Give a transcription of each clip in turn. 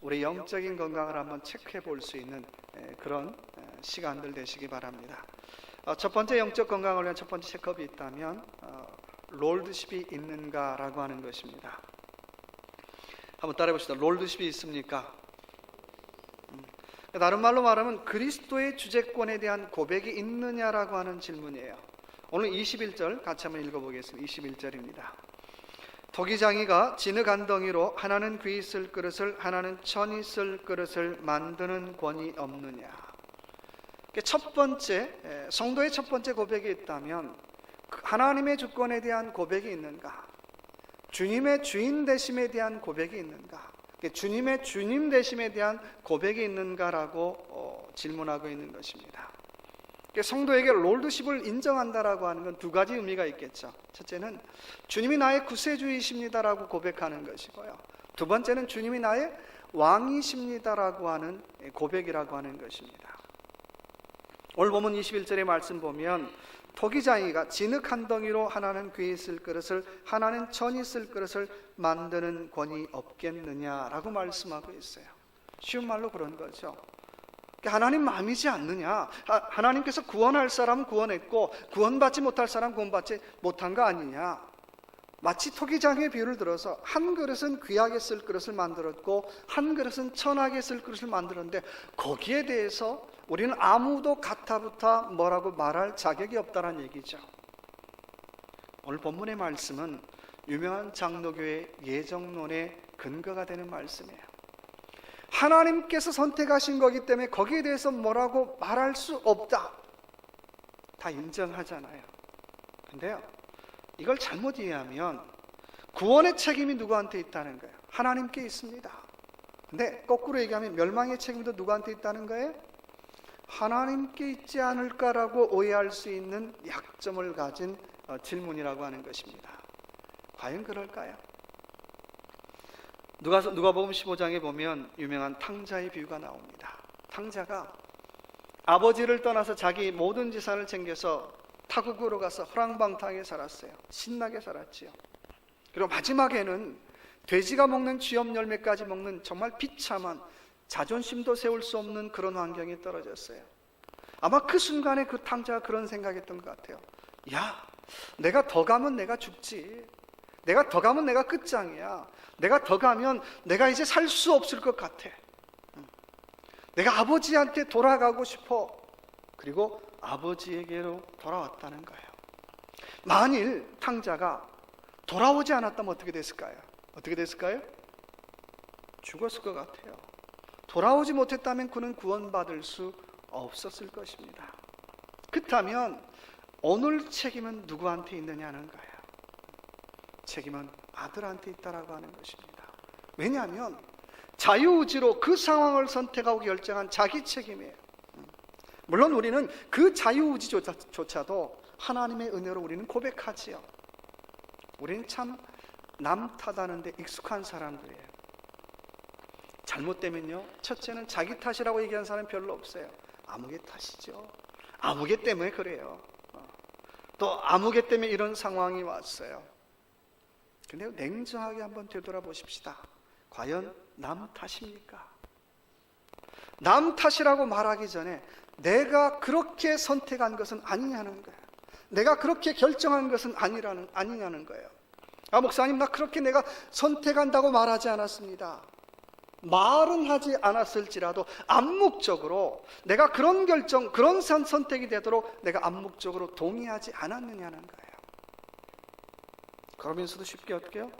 우리 영적인 건강을 한번 체크해 볼 수 있는 에, 그런 에, 시간들 되시기 바랍니다. 어, 첫 번째 영적 건강을 위한 첫 번째 체크업이 있다면 어, 롤드십이 있는가라고 하는 것입니다. 한번 따라해 봅시다. 롤드십이 있습니까? 음, 다른 말로 말하면 그리스도의 주제권에 대한 고백이 있느냐라고 하는 질문이에요. 오늘 21절 같이 한번 읽어보겠습니다. 21절입니다. 토기장이가 진흙 안덩이로 하나는 귀 있을 그릇을 하나는 천 있을 그릇을 만드는 권이 없느냐. 첫 번째 에, 성도의 첫 번째 고백이 있다면 그 하나님의 주권에 대한 고백이 있는가? 주님의 주인 되심에 대한 고백이 있는가? 주님의 주님 되심에 대한 고백이 있는가라고 어, 질문하고 있는 것입니다. 성도에게 롤드십을 인정한다라고 하는 건 두 가지 의미가 있겠죠. 첫째는 주님이 나의 구세주이십니다라고 고백하는 것이고요. 두 번째는 주님이 나의 왕이십니다라고 하는 고백이라고 하는 것입니다. 오늘 보면 21절의 말씀 보면 토기장이가 진흙 한 덩이로 하나는 귀 있을 그릇을 하나는 천 있을 그릇을 만드는 권이 없겠느냐라고 말씀하고 있어요. 쉬운 말로 그런 거죠. 하나님 마음이지 않느냐? 하나님께서 구원할 사람은 구원했고 구원받지 못할 사람 구원받지 못한 거 아니냐? 마치 토기장의 비유를 들어서 한 그릇은 귀하게 쓸 그릇을 만들었고 한 그릇은 천하게 쓸 그릇을 만들었는데 거기에 대해서 우리는 아무도 가타부타 뭐라고 말할 자격이 없다는 얘기죠. 오늘 본문의 말씀은 유명한 장로교의 예정론의 근거가 되는 말씀이에요. 하나님께서 선택하신 거기 때문에 거기에 대해서 뭐라고 말할 수 없다. 다 인정하잖아요. 근데요, 이걸 잘못 이해하면 구원의 책임이 누구한테 있다는 거예요? 하나님께 있습니다. 근데 거꾸로 얘기하면 멸망의 책임도 누구한테 있다는 거예요? 하나님께 있지 않을까라고 오해할 수 있는 약점을 가진 어, 질문이라고 하는 것입니다. 과연 그럴까요? 누가 누가복음 15장에 보면 유명한 탕자의 비유가 나옵니다. 탕자가 아버지를 떠나서 자기 모든 재산을 챙겨서 타국으로 가서 허랑방탕하게 살았어요. 신나게 살았지요. 그리고 마지막에는 돼지가 먹는 쥐염 열매까지 먹는 정말 비참한 자존심도 세울 수 없는 그런 환경에 떨어졌어요. 아마 그 순간에 그 탕자가 그런 생각했던 것 같아요. 야, 내가 더 가면 내가 죽지. 내가 더 가면 내가 끝장이야. 내가 더 가면 내가 이제 살 수 없을 것 같아. 내가 아버지한테 돌아가고 싶어. 그리고 아버지에게로 돌아왔다는 거예요. 만일 탕자가 돌아오지 않았다면 어떻게 됐을까요? 어떻게 됐을까요? 죽었을 것 같아요. 돌아오지 못했다면 그는 구원받을 수 없었을 것입니다. 그렇다면 오늘 책임은 누구한테 있느냐는 거예요. 책임은 아들한테 있다라고 하는 것입니다. 왜냐하면 자유의지로 그 상황을 선택하고 결정한 자기 책임이에요. 물론 우리는 그 자유의지조차도 하나님의 은혜로 우리는 고백하지요. 우리는 참 남 탓하는데 익숙한 사람들이에요. 잘못되면요. 첫째는 자기 탓이라고 얘기하는 사람 별로 없어요. 아무개 탓이죠. 아무개 때문에 그래요. 어. 또 아무개 때문에 이런 상황이 왔어요. 근데 냉정하게 한번 되돌아보십시다. 과연 남 탓입니까? 남 탓이라고 말하기 전에 내가 그렇게 선택한 것은 아니냐는 거예요. 내가 그렇게 결정한 것은 아니라는 아니냐는 거예요. 아 목사님 나 그렇게 내가 선택한다고 말하지 않았습니다. 말은 하지 않았을지라도 암묵적으로 내가 그런 결정, 그런 선택이 되도록 내가 암묵적으로 동의하지 않았느냐는 거예요. 그러면서도 쉽게 어떻게 요?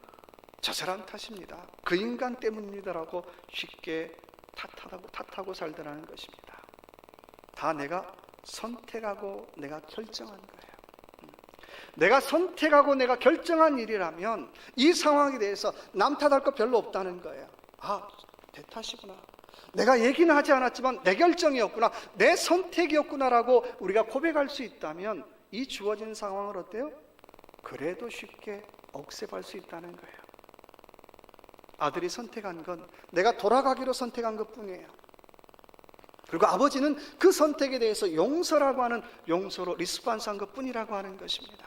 저 사람 탓입니다. 그 인간 때문이다라고 쉽게 탓하고 탓하고 살더라는 것입니다. 다 내가 선택하고 내가 결정한 거예요. 내가 선택하고 내가 결정한 일이라면 이 상황에 대해서 남 탓할 거 별로 없다는 거예요. 아, 내 탓이구나. 내가 얘기는 하지 않았지만 내 결정이었구나. 내 선택이었구나라고 우리가 고백할 수 있다면 이 주어진 상황을 어때요? 그래도 쉽게 억셉할 수 있다는 거예요. 아들이 선택한 건 내가 돌아가기로 선택한 것 뿐이에요. 그리고 아버지는 그 선택에 대해서 용서라고 하는 용서로 리스판스 한 것 뿐이라고 하는 것입니다.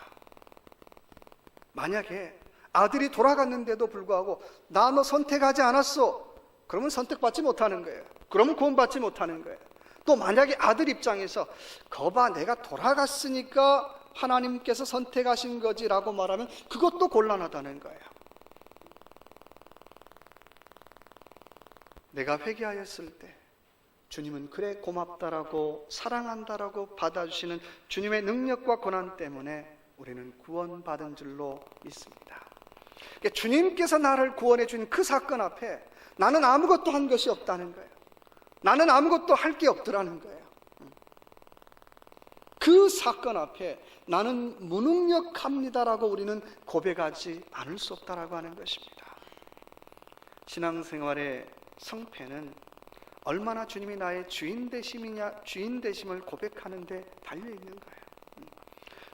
만약에 아들이 돌아갔는데도 불구하고 나 너 선택하지 않았어. 그러면 선택받지 못하는 거예요. 그러면 구원받지 못하는 거예요. 또 만약에 아들 입장에서 거봐 내가 돌아갔으니까 하나님께서 선택하신 거지라고 말하면 그것도 곤란하다는 거예요. 내가 회개하였을 때 주님은 그래 고맙다라고 사랑한다라고 받아주시는 주님의 능력과 권한 때문에 우리는 구원받은 줄로 믿습니다. 그러니까 주님께서 나를 구원해 준그 사건 앞에 나는 아무것도 한 것이 없다는 거예요. 나는 아무것도 할 게 없더라는 거예요. 그 사건 앞에 나는 무능력합니다라고 우리는 고백하지 않을 수 없다라고 하는 것입니다. 신앙생활의 성패는 얼마나 주님이 나의 주인 되심이냐, 주인 되심을 고백하는데 달려 있는 거예요.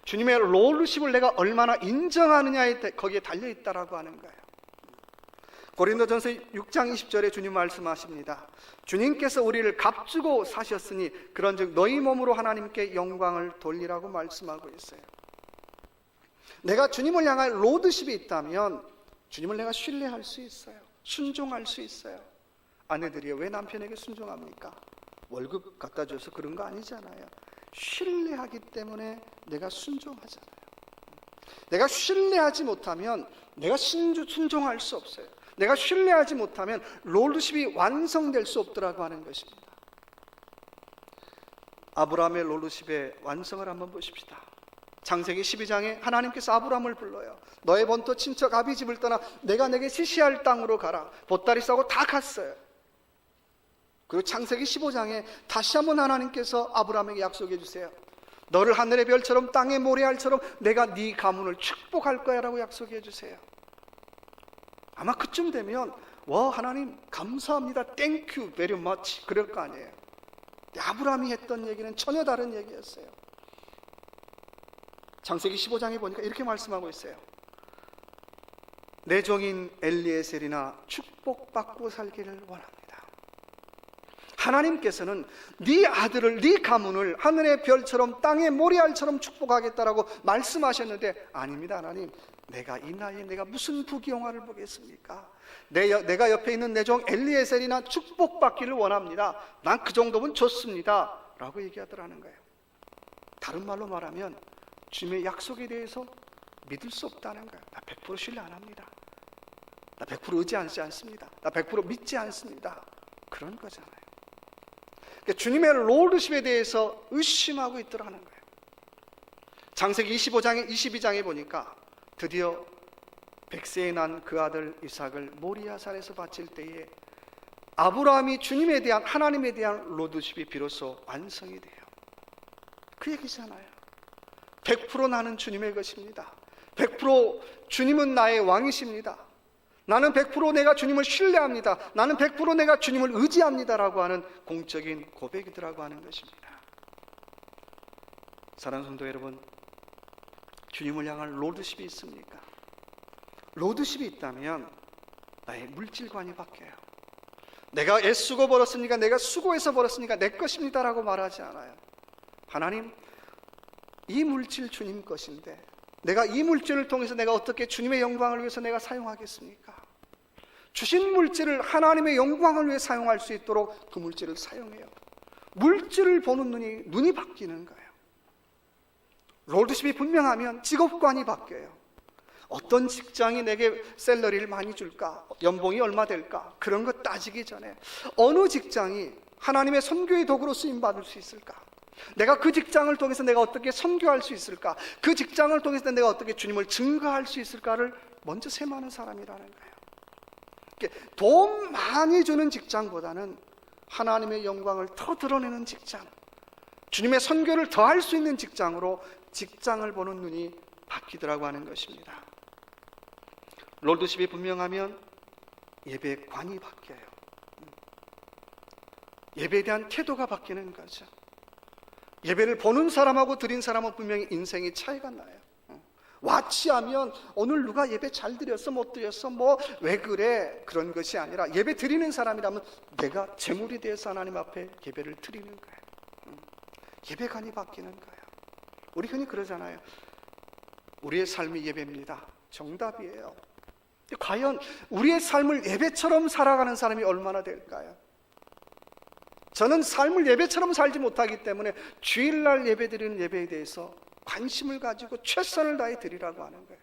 주님의 롤르십을 내가 얼마나 인정하느냐에 대- 거기에 달려 있다라고 하는 거예요. 고린도전서 6장 20절에 주님 말씀하십니다. 주님께서 우리를 값주고 사셨으니 그런즉 너희 몸으로 하나님께 영광을 돌리라고 말씀하고 있어요. 내가 주님을 향한 로드십이 있다면 주님을 내가 신뢰할 수 있어요. 순종할 수 있어요. 아내들이 왜 남편에게 순종합니까? 월급 갖다 줘서 그런 거 아니잖아요. 신뢰하기 때문에 내가 순종하잖아요. 내가 신뢰하지 못하면 내가 순종할 수 없어요. 내가 신뢰하지 못하면 롤드십이 완성될 수 없더라고 하는 것입니다. 아브라함의 롤드십의 완성을 한번 보십시다. 창세기 12장에 하나님께서 아브라함을 불러요. 너의 본토 친척 아비 집을 떠나 내가 내게 지시할 땅으로 가라. 보따리 싸고 다 갔어요. 그리고 창세기 15장에 다시 한번 하나님께서 아브라함에게 약속해 주세요. 너를 하늘의 별처럼 땅의 모래알처럼 내가 네 가문을 축복할 거야라고 약속해 주세요. 아마 그쯤 되면 와 하나님 감사합니다. 땡큐 베리 머치 그럴 거 아니에요. 아브라함이 했던 얘기는 전혀 다른 얘기였어요. 창세기 15장에 보니까 이렇게 말씀하고 있어요. 내 종인 엘리에셀이나 축복받고 살기를 원합니다. 하나님께서는 네 아들을 네 가문을 하늘의 별처럼 땅의 모래알처럼 축복하겠다라고 말씀하셨는데 아닙니다 하나님. 내가 이 나이에 내가 무슨 부귀영화를 보겠습니까? 내, 여- 내가 옆에 있는 내 종 엘리에셀이나 축복받기를 원합니다. 난 그 정도면 좋습니다. 라고 얘기하더라는 거예요. 다른 말로 말하면 주님의 약속에 대해서 믿을 수 없다는 거예요. 나 100% 신뢰 안 합니다. 나 100% 의지하지 않습니다. 나 100% 믿지 않습니다. 그런 거잖아요 그러니까 주님의 롤드십에 대해서 의심하고 있더라는 거예요. 장세기 25장에 22장에 보니까 드디어 백세에 난 그 아들 이삭을 모리아산에서 바칠 때에 아브라함이 주님에 대한 하나님에 대한 로드십이 비로소 완성이 돼요. 그 얘기잖아요. 100% 나는 주님의 것입니다. 100% 주님은 나의 왕이십니다. 나는 100% 내가 주님을 신뢰합니다. 나는 100% 내가 주님을 의지합니다라고 하는 공적인 고백이더라고 하는 것입니다. 사랑하는 성도 여러분, 주님을 향한 로드십이 있습니까? 로드십이 있다면 나의 물질관이 바뀌어요. 내가 애쓰고 벌었으니까 내가 수고해서 벌었으니까 내 것입니다라고 말하지 않아요. 하나님, 이 물질 주님 것인데 내가 이 물질을 통해서 내가 어떻게 주님의 영광을 위해서 내가 사용하겠습니까? 주신 물질을 하나님의 영광을 위해 사용할 수 있도록 그 물질을 사용해요. 물질을 보는 눈이 눈이 바뀌는 거예요. 롤드십이 분명하면 직업관이 바뀌어요. 어떤 직장이 내게 셀러리를 많이 줄까? 연봉이 얼마 될까? 그런 거 따지기 전에 어느 직장이 하나님의 선교의 도구로 쓰임 받을 수 있을까? 내가 그 직장을 통해서 내가 어떻게 선교할 수 있을까? 그 직장을 통해서 내가 어떻게 주님을 증거할 수 있을까를 먼저 세마는 사람이라는 거예요. 돈 많이 주는 직장보다는 하나님의 영광을 더 드러내는 직장, 주님의 선교를 더 할 수 있는 직장으로 직장을 보는 눈이 바뀌더라고 하는 것입니다. 롤드십이 분명하면 예배관이 바뀌어요. 예배에 대한 태도가 바뀌는 거죠. 예배를 보는 사람하고 드린 사람은 분명히 인생의 차이가 나요. 와치하면 오늘 누가 예배 잘 드렸어 못 드렸어 뭐 왜 그래 그런 것이 아니라 예배 드리는 사람이라면 내가 제물이 되어서 하나님 앞에 예배를 드리는 거예요. 음. 예배관이 바뀌는 거예요. 우리 흔히 그러잖아요. 우리의 삶이 예배입니다. 정답이에요. 과연 우리의 삶을 예배처럼 살아가는 사람이 얼마나 될까요? 저는 삶을 예배처럼 살지 못하기 때문에 주일날 예배 드리는 예배에 대해서 관심을 가지고 최선을 다해 드리라고 하는 거예요.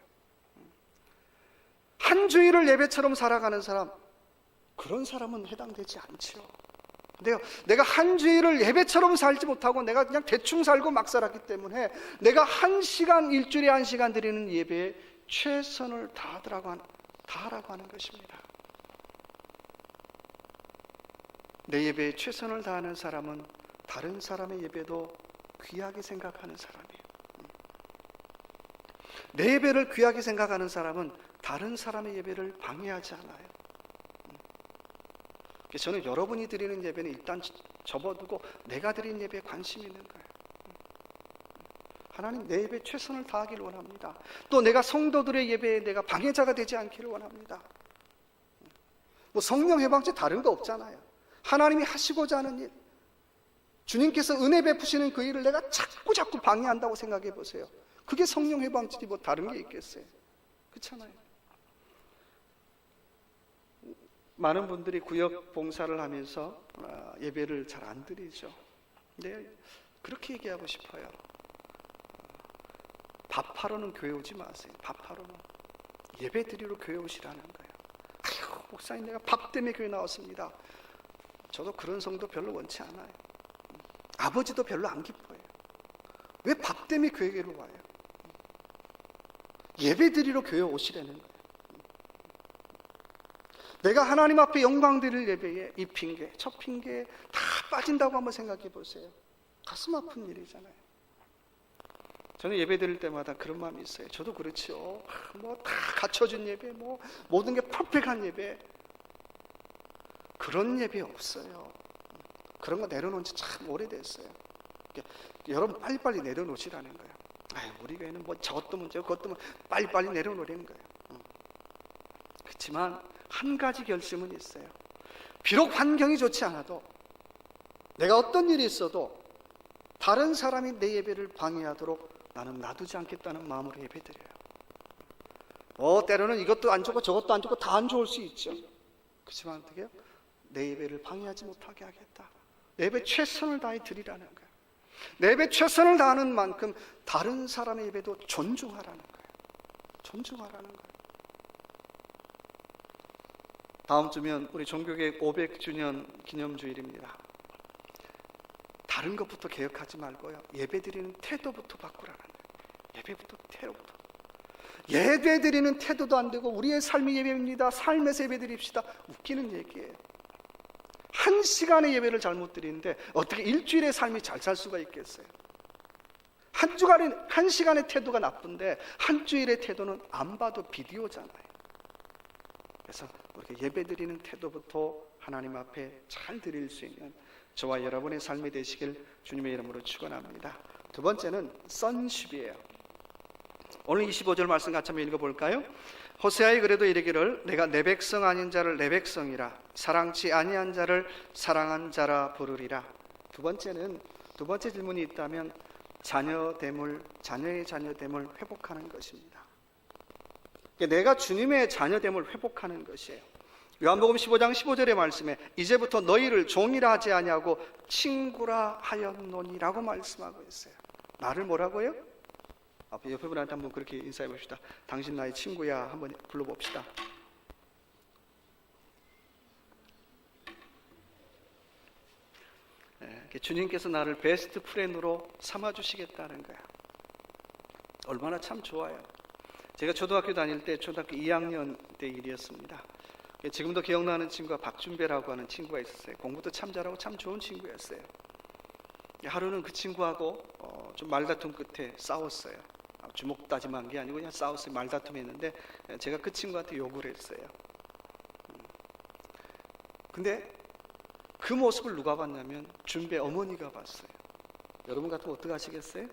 한 주일을 예배처럼 살아가는 사람, 그런 사람은 해당되지 않죠. 근데요, 내가 한 주일을 예배처럼 살지 못하고 내가 그냥 대충 살고 막 살았기 때문에 내가 한 시간, 일주일에 한 시간 드리는 예배에 최선을 다하라고 하는, 다하라고 하는 것입니다. 내 예배에 최선을 다하는 사람은 다른 사람의 예배도 귀하게 생각하는 사람이에요. 내 예배를 귀하게 생각하는 사람은 다른 사람의 예배를 방해하지 않아요. 그래서 저는 여러분이 드리는 예배는 일단 접어두고 내가 드린 예배에 관심 있는 거예요. 하나님 내 예배에 최선을 다하기를 원합니다. 또 내가 성도들의 예배에 내가 방해자가 되지 않기를 원합니다. 뭐 성령 해방제 다른 거 없잖아요. 하나님이 하시고자 하는 일, 주님께서 은혜 베푸시는 그 일을 내가 자꾸 자꾸 방해한다고 생각해 보세요. 그게 성령 해방제지 뭐 다른 게 있겠어요. 그렇잖아요. 많은 분들이 구역 봉사를 하면서 아, 예배를 잘 안 드리죠. 근데 그렇게 얘기하고 싶어요. 밥하러는 교회 오지 마세요. 밥하러는 예배 드리러 교회 오시라는 거예요. 아유, 목사님 내가 밥 때문에 교회 나왔습니다. 저도 그런 성도 별로 원치 않아요. 아버지도 별로 안 기뻐해요. 왜 밥 때문에 교회로 와요? 예배 드리러 교회 오시라는 거예요. 내가 하나님 앞에 영광 드릴 예배에 이 핑계, 첫 핑계에 다 빠진다고 한번 생각해 보세요. 가슴 아픈 일이잖아요. 저는 예배 드릴 때마다 그런 마음이 있어요. 저도 그렇죠. 뭐다 갖춰준 예배, 뭐 모든 게 퍼펙트한 예배. 그런 예배 없어요. 그런 거 내려놓은 지 참 오래됐어요. 여러분 빨리빨리 내려놓으시라는 거예요. 아유, 우리 교회는 뭐 저것도 문제고 그것도 문 빨리빨리 내려놓으라는 거예요. 그렇지만 한 가지 결심은 있어요. 비록 환경이 좋지 않아도 내가 어떤 일이 있어도 다른 사람이 내 예배를 방해하도록 나는 놔두지 않겠다는 마음으로 예배드려요. 뭐 때로는 이것도 안 좋고 저것도 안 좋고 다 안 좋을 수 있죠. 그렇지만 어떻게 해요? 내 예배를 방해하지 못하게 하겠다. 내 예배 최선을 다해 드리라는 거예요. 내 예배 최선을 다하는 만큼 다른 사람의 예배도 존중하라는 거예요. 존중하라는 거예요. 다음 주면 우리 종교개혁 500주년 기념주일입니다. 다른 것부터 개혁하지 말고요. 예배 드리는 태도부터 바꾸라는 거예요. 예배부터 태도부터. 예배 드리는 태도도 안 되고 우리의 삶이 예배입니다. 삶에서 예배 드립시다. 웃기는 얘기예요. 한 시간의 예배를 잘못 드리는데 어떻게 일주일의 삶이 잘 살 수가 있겠어요? 한 주간에 한 시간의 태도가 나쁜데 한 주일의 태도는 안 봐도 비디오잖아요. 그래서 우리가 예배 드리는 태도부터 하나님 앞에 잘 드릴 수 있는 저와 여러분의 삶이 되시길 주님의 이름으로 축원합니다. 두 번째는 선십이에요. 오늘 25절 말씀 같이 한번 읽어볼까요? 호세아에 그래도 이르기를 내가 내 백성 아닌 자를 내 백성이라 사랑치 아니한 자를 사랑한 자라 부르리라. 두 번째는 두 번째 질문이 있다면 자녀됨을 자녀의 자녀됨을 회복하는 것입니다. 그러니까 내가 주님의 자녀됨을 회복하는 것이에요. 요한복음 15장 15절의 말씀에 이제부터 너희를 종이라 하지 아니하고 친구라 하였노니라고 말씀하고 있어요. 나를 뭐라고요? 앞에 옆에 분한테 한번 그렇게 인사해 봅시다. 당신 나의 친구야 한번 불러봅시다. 예, 주님께서 나를 베스트 프렌으로 삼아 주시겠다는 거야. 얼마나 참 좋아요. 제가 초등학교 다닐 때 초등학교 2학년 때 일이었습니다. 예, 지금도 기억나는 친구가 박준배라고 하는 친구가 있었어요. 공부도 참 잘하고 참 좋은 친구였어요. 예, 하루는 그 친구하고 어, 좀 말다툼 끝에 싸웠어요. 아, 주먹 다짐한 게 아니고 그냥 싸웠어요. 말다툼했는데 예, 제가 그 친구한테 욕을 했어요. 음. 근데 그 모습을 누가 봤냐면 준배 어머니가 봤어요. 여러분 같으면 어떻게 하시겠어요?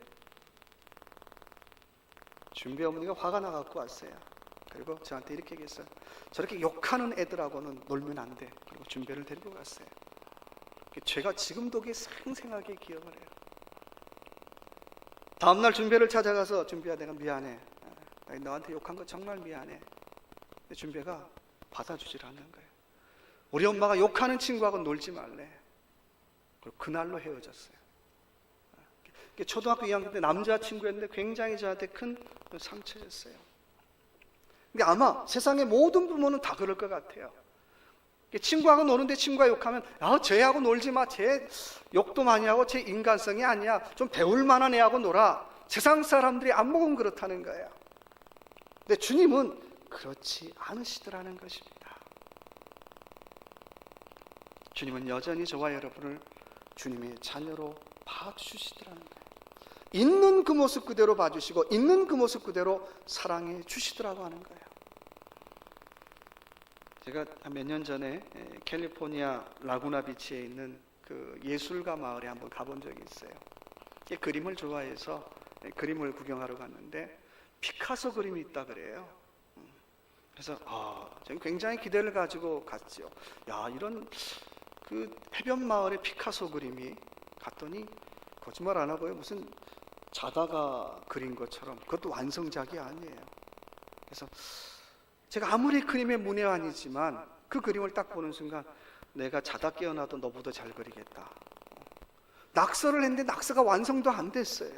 준배 어머니가 화가 나갖고 왔어요. 그리고 저한테 이렇게 얘기했어요. 저렇게 욕하는 애들하고는 놀면 안 돼. 그리고 준배를 데리고 갔어요. 제가 지금도 생생하게 기억을 해요. 다음날 준배를 찾아가서 준배야 내가 미안해. 너한테 욕한 거 정말 미안해. 준배가 받아주질 않는 거예요. 우리 엄마가 욕하는 친구하고 놀지 말래. 그리고 그날로 헤어졌어요. 초등학교 2학년 때 남자친구였는데 굉장히 저한테 큰 상처였어요. 근데 아마 세상의 모든 부모는 다 그럴 것 같아요. 친구하고 노는데 친구가 욕하면 아, 쟤하고 놀지 마. 쟤 욕도 많이 하고 쟤 인간성이 아니야. 좀 배울 만한 애하고 놀아. 세상 사람들이 안목은 그렇다는 거예요. 근데 주님은 그렇지 않으시더라는 것입니다. 주님은 여전히 저와 여러분을 주님의 자녀로 봐주시더라는 거예요. 있는 그 모습 그대로 봐주시고 있는 그 모습 그대로 사랑해 주시더라고 하는 거예요. 제가 몇 년 전에 캘리포니아 라구나 비치에 있는 그 예술가 마을에 한번 가본 적이 있어요. 그림을 좋아해서 그림을 구경하러 갔는데 피카소 그림이 있다 그래요. 그래서 아, 저는 굉장히 기대를 가지고 갔죠. 야, 이런 그 해변 마을의 피카소 그림이 갔더니 거짓말 안 하고요. 무슨 자다가 그린 것처럼 그것도 완성작이 아니에요. 그래서 제가 아무리 그림의 문외한이지만 그 그림을 딱 보는 순간 내가 자다 깨어나도 너보다 잘 그리겠다. 낙서를 했는데 낙서가 완성도 안 됐어요.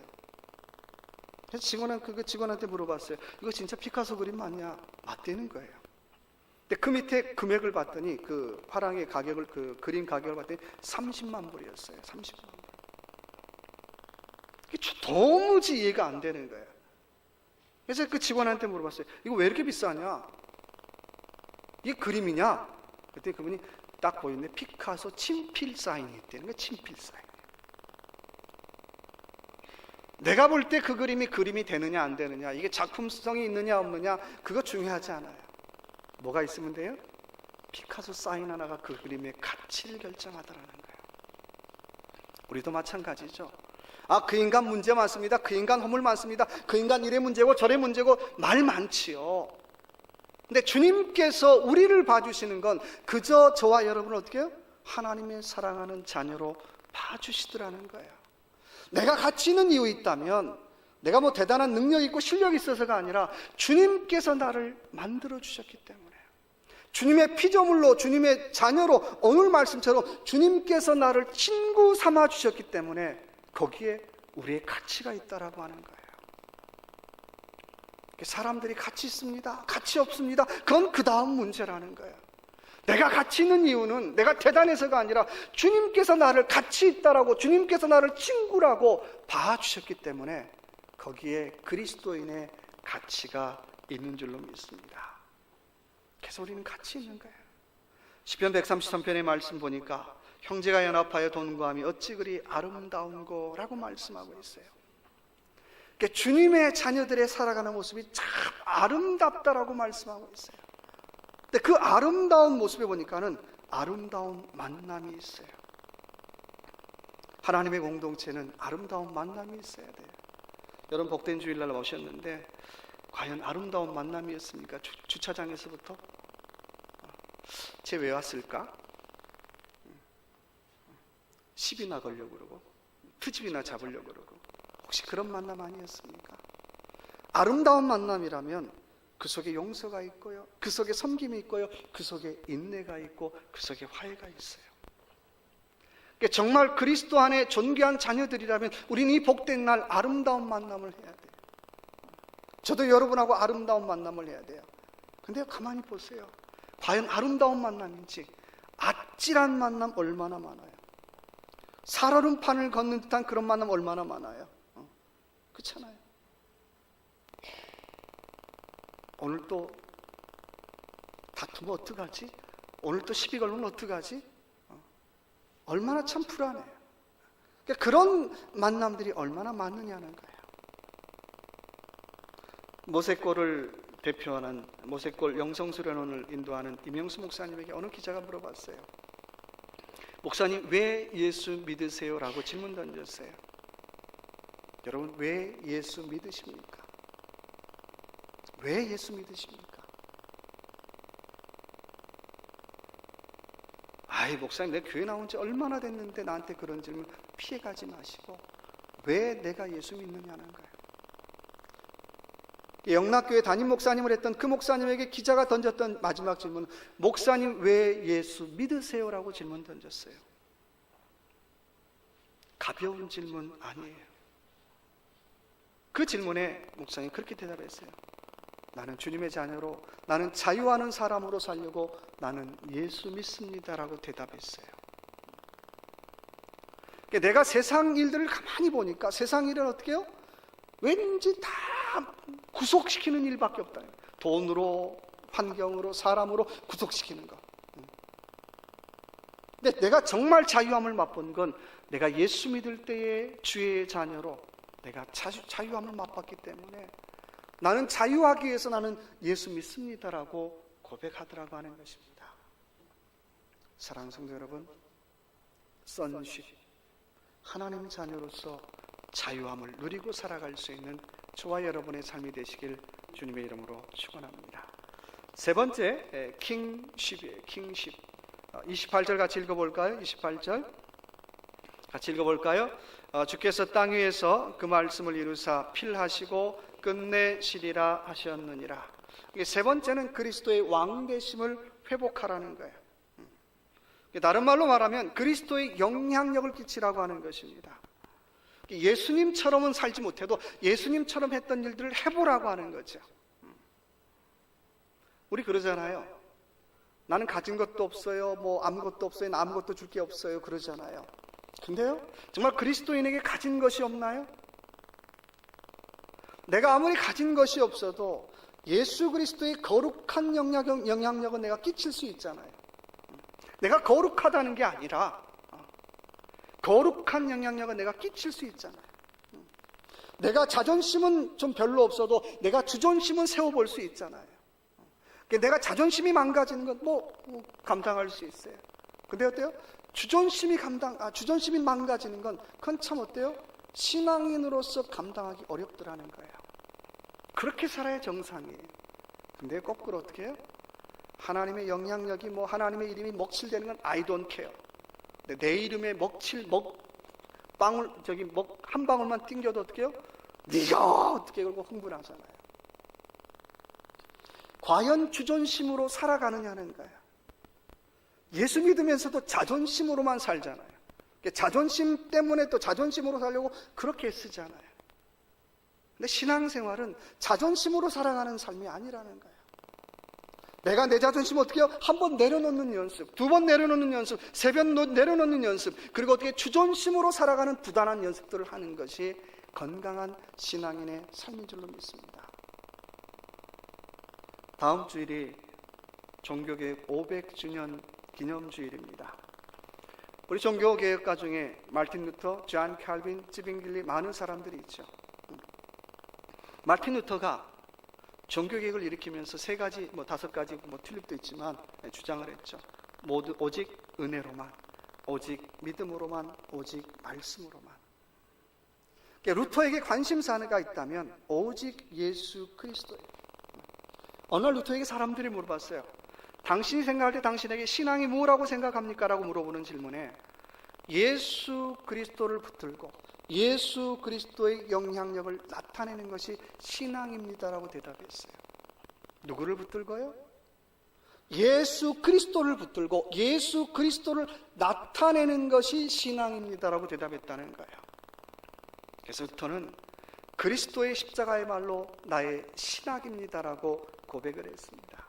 그래서 직원한 그 직원한테 물어봤어요. 이거 진짜 피카소 그림 맞냐? 맞대는 거예요. 근데 그 밑에 금액을 봤더니 그 화랑의 가격을 그 그림 가격을 봤더니 30만 불이었어요. 30만 불. 도무지 이해가 안 되는 거예요. 그래서 그 직원한테 물어봤어요. 이거 왜 이렇게 비싸냐? 이게 그림이냐? 그때 그분이 딱 보이는데 피카소 친필 사인이 있다는 거예요. 친필 사인. 내가 볼 때 그 그림이 그림이 되느냐 안 되느냐 이게 작품성이 있느냐 없느냐 그거 중요하지 않아요. 뭐가 있으면 돼요? 피카소 사인 하나가 그 그림의 가치를 결정하더라는 거예요. 우리도 마찬가지죠. 아, 그 인간 문제 많습니다. 그 인간 허물 많습니다. 그 인간 이래 문제고 저래 문제고 말 많지요. 근데 주님께서 우리를 봐주시는 건 그저 저와 여러분을 어떻게 해요? 하나님의 사랑하는 자녀로 봐주시더라는 거예요. 내가 가치 있는 이유 있다면 내가 뭐 대단한 능력 있고 실력 있어서가 아니라 주님께서 나를 만들어 주셨기 때문에 주님의 피조물로 주님의 자녀로 오늘 말씀처럼 주님께서 나를 친구 삼아 주셨기 때문에 거기에 우리의 가치가 있다라고 하는 거예요. 사람들이 가치 있습니다. 가치 없습니다. 그건 그 다음 문제라는 거예요. 내가 가치 있는 이유는 내가 대단해서가 아니라 주님께서 나를 가치 있다라고 주님께서 나를 친구라고 봐주셨기 때문에 거기에 그리스도인의 가치가 있는 줄로 믿습니다. 그래서 우리는 가치 있는 거예요. 시편 133편의 말씀 보니까 형제가 연합하여 돈구함이 어찌 그리 아름다운고라고 말씀하고 있어요. 그러니까 주님의 자녀들의 살아가는 모습이 참 아름답다라고 말씀하고 있어요. 근데 그 아름다운 모습에 보니까는 아름다운 만남이 있어요. 하나님의 공동체는 아름다운 만남이 있어야 돼요. 여러분 복된 주일날 오셨는데 과연 아름다운 만남이었습니까? 주, 차장에서부터 쟤 왜 왔을까? 시비나 걸려고 그러고 트집이나 잡으려고 그러고 혹시 그런 만남 아니었습니까? 아름다운 만남이라면 그 속에 용서가 있고요. 그 속에 섬김이 있고요. 그 속에 인내가 있고 그 속에 화해가 있어요. 그러니까 정말 그리스도 안에 존귀한 자녀들이라면 우리는 이 복된 날 아름다운 만남을 해야 돼요. 저도 여러분하고 아름다운 만남을 해야 돼요. 근데 가만히 보세요. 과연 아름다운 만남인지 아찔한 만남 얼마나 많아요. 살얼음판을 걷는 듯한 그런 만남 얼마나 많아요. 어, 그렇잖아요. 오늘 또 다투면 어떡하지? 오늘 또 시비 걸면 어떡하지? 어, 얼마나 참 불안해요. 그러니까 그런 만남들이 얼마나 많느냐는 거예요. 모세골을 대표하는 모세골 영성수련원을 인도하는 임영수 목사님에게 어느 기자가 물어봤어요. 목사님 왜 예수 믿으세요? 라고 질문 던졌어요. 여러분 왜 예수 믿으십니까? 왜 예수 믿으십니까? 아이 목사님 내 교회 나온 지 얼마나 됐는데 나한테 그런 질문 피해가지 마시고 왜 내가 예수 믿느냐는 거예요. 영락교회 담임 목사님을 했던 그 목사님에게 기자가 던졌던 마지막 질문은 목사님 왜 예수 믿으세요라고 질문 던졌어요. 가벼운 질문 아니에요. 그 질문에 목사님 그렇게 대답했어요. 나는 주님의 자녀로 나는 자유하는 사람으로 살려고 나는 예수 믿습니다라고 대답했어요. 그러니까 내가 세상 일들을 가만히 보니까 세상 일은 어떻게 해요? 왠지 다 구속시키는 일밖에 없다. 돈으로, 환경으로, 사람으로 구속시키는 거. 근데 내가 정말 자유함을 맛본 건 내가 예수 믿을 때의 주의 자녀로 내가 자유, 자유함을 맛봤기 때문에 나는 자유하기 위해서 나는 예수 믿습니다라고 고백하더라고 하는 것입니다. 사랑하는 성도 여러분, 선십 하나님 자녀로서 자유함을 누리고 살아갈 수 있는 저와 여러분의 삶이 되시길 주님의 이름으로 축원합니다. 세 번째 킹십이에요. 킹십. 28절 같이 읽어볼까요? 28절 같이 읽어볼까요? 어, 주께서 땅 위에서 그 말씀을 이루사 필하시고 끝내시리라 하셨느니라. 이게 세 번째는 그리스도의 왕 되심을 회복하라는 거예요. 음. 다른 말로 말하면 그리스도의 영향력을 끼치라고 하는 것입니다. 예수님처럼은 살지 못해도 예수님처럼 했던 일들을 해보라고 하는 거죠. 음. 우리 그러잖아요. 나는 가진 것도 없어요. 뭐 아무것도 없어요. 나 아무것도 줄 게 없어요. 그러잖아요. 근데요, 정말 그리스도인에게 가진 것이 없나요? 내가 아무리 가진 것이 없어도 예수 그리스도의 거룩한 영향력, 영향력은 내가 끼칠 수 있잖아요. 내가 거룩하다는 게 아니라 거룩한 영향력은 내가 끼칠 수 있잖아요. 내가 자존심은 좀 별로 없어도 내가 주존심은 세워볼 수 있잖아요. 내가 자존심이 망가지는 건뭐 뭐 감당할 수 있어요. 근데 어때요? 주존심이 감당, 아, 주존심이 망가지는 건 그건 참 어때요? 신앙인으로서 감당하기 어렵더라는 거예요. 그렇게 살아야 정상이에요. 근데 거꾸로 어떻게 해요? 하나님의 영향력이 뭐 하나님의 이름이 먹칠되는 건 I don't care. 내 이름에 먹칠 먹 방울 저기 먹 한 방울만 띵겨도 어떻게 해요? 네가 어떻게 그러고 흥분하잖아요. 과연 주존심으로 살아가느냐는 거예요. 예수 믿으면서도 자존심으로만 살잖아요. 자존심 때문에 또 자존심으로 살려고 그렇게 쓰잖아요. 근데 신앙생활은 자존심으로 살아가는 삶이 아니라는 거예요. 내가 내 자존심 어떻게 해요? 한 번 내려놓는 연습, 두 번 내려놓는 연습, 세 번 내려놓는 연습, 그리고 어떻게 주존심으로 살아가는 부단한 연습들을 하는 것이 건강한 신앙인의 삶인 줄로 믿습니다. 다음 주일이 종교개혁 500주년 기념주일입니다. 우리 종교개혁가 중에 말틴 루터, 존 칼빈, 찌빙길리 많은 사람들이 있죠. 말틴 루터가 종교개혁을 일으키면서 세 가지, 뭐 다섯 가지, 뭐 튤립도 있지만 주장을 했죠. 모두 오직 은혜로만, 오직 믿음으로만, 오직 말씀으로만. 그러니까 루터에게 관심사가 있다면 오직 예수 그리스도예요. 어느 날 루터에게 사람들이 물어봤어요. 당신이 생각할 때 당신에게 신앙이 뭐라고 생각합니까? 라고 물어보는 질문에 예수 그리스도를 붙들고 예수 그리스도의 영향력을 나타내는 것이 신앙입니다라고 대답했어요. 누구를 붙들고요? 예수 그리스도를 붙들고 예수 그리스도를 나타내는 것이 신앙입니다라고 대답했다는 거예요. 그래서 부터는 그리스도의 십자가의 말로 나의 신학입니다라고 고백을 했습니다.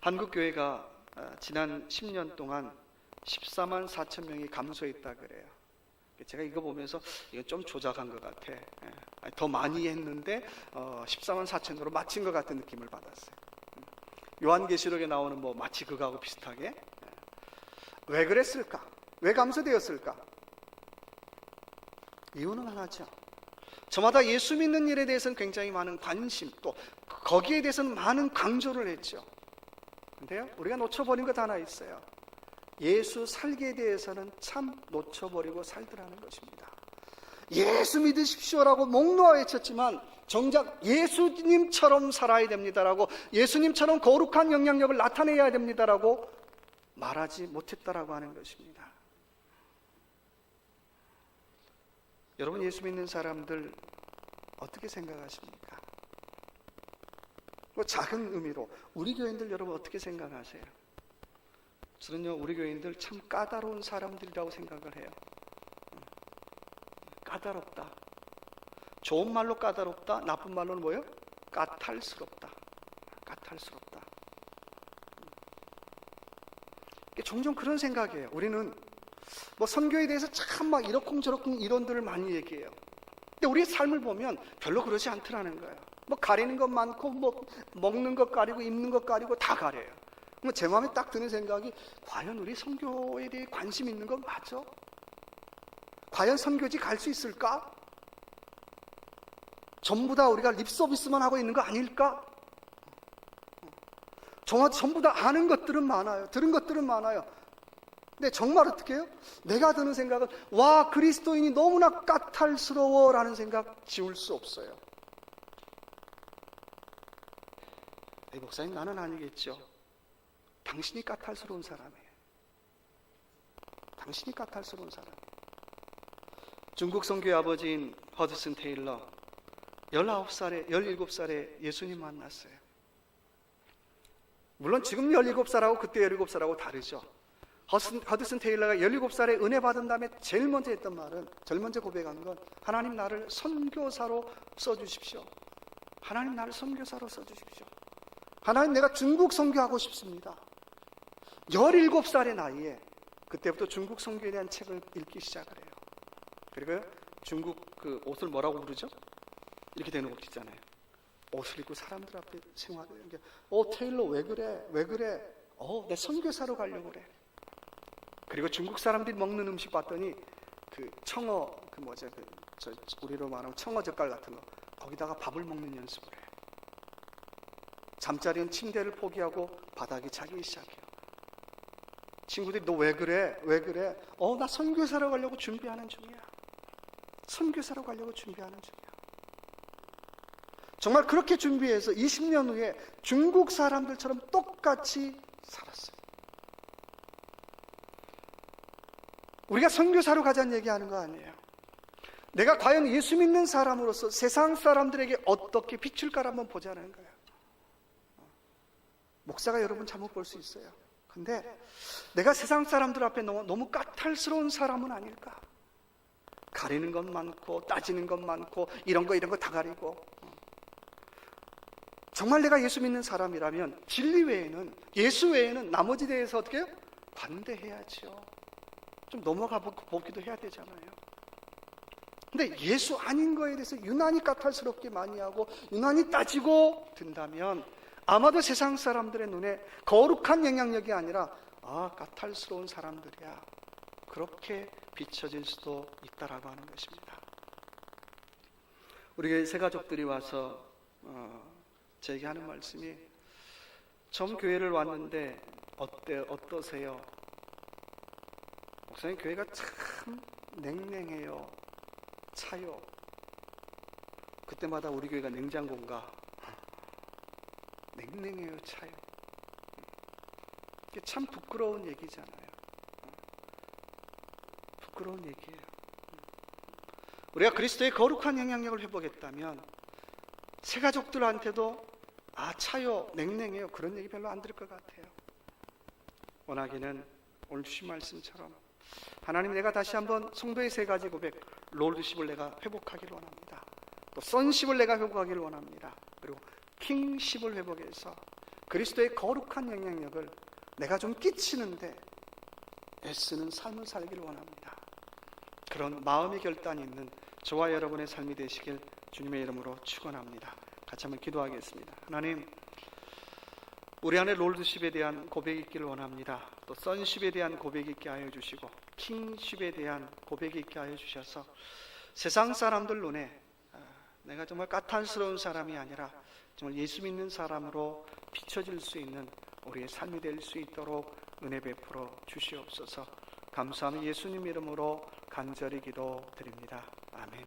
한국 교회가 지난 10년 동안 14만 4천 명이 감소했다 그래요. 제가 이거 보면서 이거 좀 조작한 것 같아. 예. 더 많이 했는데 14만 4천으로 마친 것 같은 느낌을 받았어요. 음. 요한계시록에 나오는 뭐 마치 그거하고 비슷하게 예. 왜 그랬을까? 왜 감소되었을까? 이유는 하나죠. 저마다 예수 믿는 일에 대해서는 굉장히 많은 관심 또 거기에 대해서는 많은 강조를 했죠. 근데요, 우리가 놓쳐버린 것 하나 있어요. 예수 살기에 대해서는 참 놓쳐버리고 살더라는 것입니다. 예수 믿으십시오라고 목 놓아 외쳤지만 정작 예수님처럼 살아야 됩니다라고 예수님처럼 거룩한 영향력을 나타내야 됩니다라고 말하지 못했다라고 하는 것입니다. 여러분 예수 믿는 사람들 어떻게 생각하십니까? 그 작은 의미로 우리 교인들 여러분 어떻게 생각하세요? 저는요 우리 교인들 참 까다로운 사람들이라고 생각을 해요. 까다롭다. 좋은 말로 까다롭다. 나쁜 말로는 뭐예요? 까탈스럽다. 까탈스럽다. 종종 그런 생각이에요. 우리는 뭐 선교에 대해서 참 막 이러쿵저러쿵 이론들을 많이 얘기해요. 근데 우리의 삶을 보면 별로 그러지 않더라는 거예요. 뭐 가리는 것 많고 뭐 먹는 것 가리고 입는 것 가리고 다 가려요. 뭐제 마음에 딱 드는 생각이 과연 우리 선교에 대해 관심 있는 건 맞아? 과연 선교지 갈 수 있을까? 전부 다 우리가 립 서비스만 하고 있는 거 아닐까? 정말 전부 다 아는 것들은 많아요. 들은 것들은 많아요. 근데 정말 어떻게 해요? 내가 드는 생각은 와 그리스도인이 너무나 까탈스러워 라는 생각 지울 수 없어요. 이 목사님 나는 아니겠죠. 당신이 까탈스러운 사람이에요. 당신이 까탈스러운 사람. 중국 선교의 아버지인 허드슨 테일러 19살에 17살에 예수님 만났어요. 물론 지금 17살하고 그때 17살하고 다르죠. 허드슨 테일러가 17살에 은혜 받은 다음에 제일 먼저 했던 말은 제일 먼저 고백한 건 하나님 나를 선교사로 써주십시오. 하나님 나를 선교사로 써주십시오. 하나님 내가 중국 선교하고 싶습니다. 17살의 나이에 그때부터 중국 선교에 대한 책을 읽기 시작을 해요. 그리고 중국 그 옷을 뭐라고 부르죠? 이렇게 되는 옷 있잖아요. 옷을 입고 사람들 앞에 게, 어, 테일러 왜 그래? 왜 그래? 어, 내 선교사로 가려고 그래. 그리고 중국 사람들이 먹는 음식 봤더니 그 청어, 그 뭐죠? 그, 저, 우리로 말하면 청어 젓갈 같은 거. 거기다가 밥을 먹는 연습을 해요. 잠자리는 침대를 포기하고 바닥에 자기 시작해요. 친구들이 너 왜 그래? 왜 그래? 어, 나 선교사로 가려고 준비하는 중이야. 선교사로 가려고 준비하는 중이야. 정말 그렇게 준비해서 20년 후에 중국 사람들처럼 똑같이 살았어요. 우리가 선교사로 가자는 얘기하는 거 아니에요. 내가 과연 예수 믿는 사람으로서 세상 사람들에게 어떻게 비출까를 한번 보자는 거예요. 목사가 여러분 잘못 볼 수 있어요. 근데 내가 세상 사람들 앞에 너무, 너무 까탈스러운 사람은 아닐까? 가리는 것 많고 따지는 것 많고 이런 거 이런 거 다 가리고 정말 내가 예수 믿는 사람이라면 진리 외에는 예수 외에는 나머지 대해서 어떻게 해요? 반대해야죠. 좀 넘어가 보기도 해야 되잖아요. 근데 예수 아닌 거에 대해서 유난히 까탈스럽게 많이 하고 유난히 따지고 든다면 아마도 세상 사람들의 눈에 거룩한 영향력이 아니라 아 까탈스러운 사람들이야 그렇게 비춰질 수도 있다라고 하는 것입니다. 우리 새 가족들이 와서 어, 제게 하는 말씀이 처음 교회를 왔는데 어때 어떠세요? 목사님 교회가 참 냉랭해요. 차요. 그때마다 우리 교회가 냉장고인가? 냉랭해요, 차요. 참 부끄러운 얘기잖아요. 부끄러운 얘기예요. 우리가 그리스도의 거룩한 영향력을 회복했다면 새 가족들한테도 아 차요, 냉랭해요 그런 얘기 별로 안 들을 것 같아요. 원하기는 오늘 주신 말씀처럼 하나님 내가 다시 한번 성도의 세 가지 고백 롤드십을 내가 회복하기를 원합니다. 또 선십을 내가 회복하기를 원합니다. 그리고 킹십을 회복해서 그리스도의 거룩한 영향력을 내가 좀 끼치는데 애쓰는 삶을 살기를 원합니다. 그런 마음의 결단이 있는 저와 여러분의 삶이 되시길 주님의 이름으로 축원합니다. 같이 한번 기도하겠습니다. 하나님, 우리 안에 롤드십에 대한 고백이 있기를 원합니다. 또 선십에 대한 고백이 있게 하여 주시고 킹십에 대한 고백이 있게 하여 주셔서 세상 사람들 눈에 아, 내가 정말 까탈스러운 사람이 아니라 정말 예수 믿는 사람으로 비춰질 수 있는 우리의 삶이 될 수 있도록 은혜 베풀어 주시옵소서. 감사하며 예수님 이름으로 간절히 기도드립니다.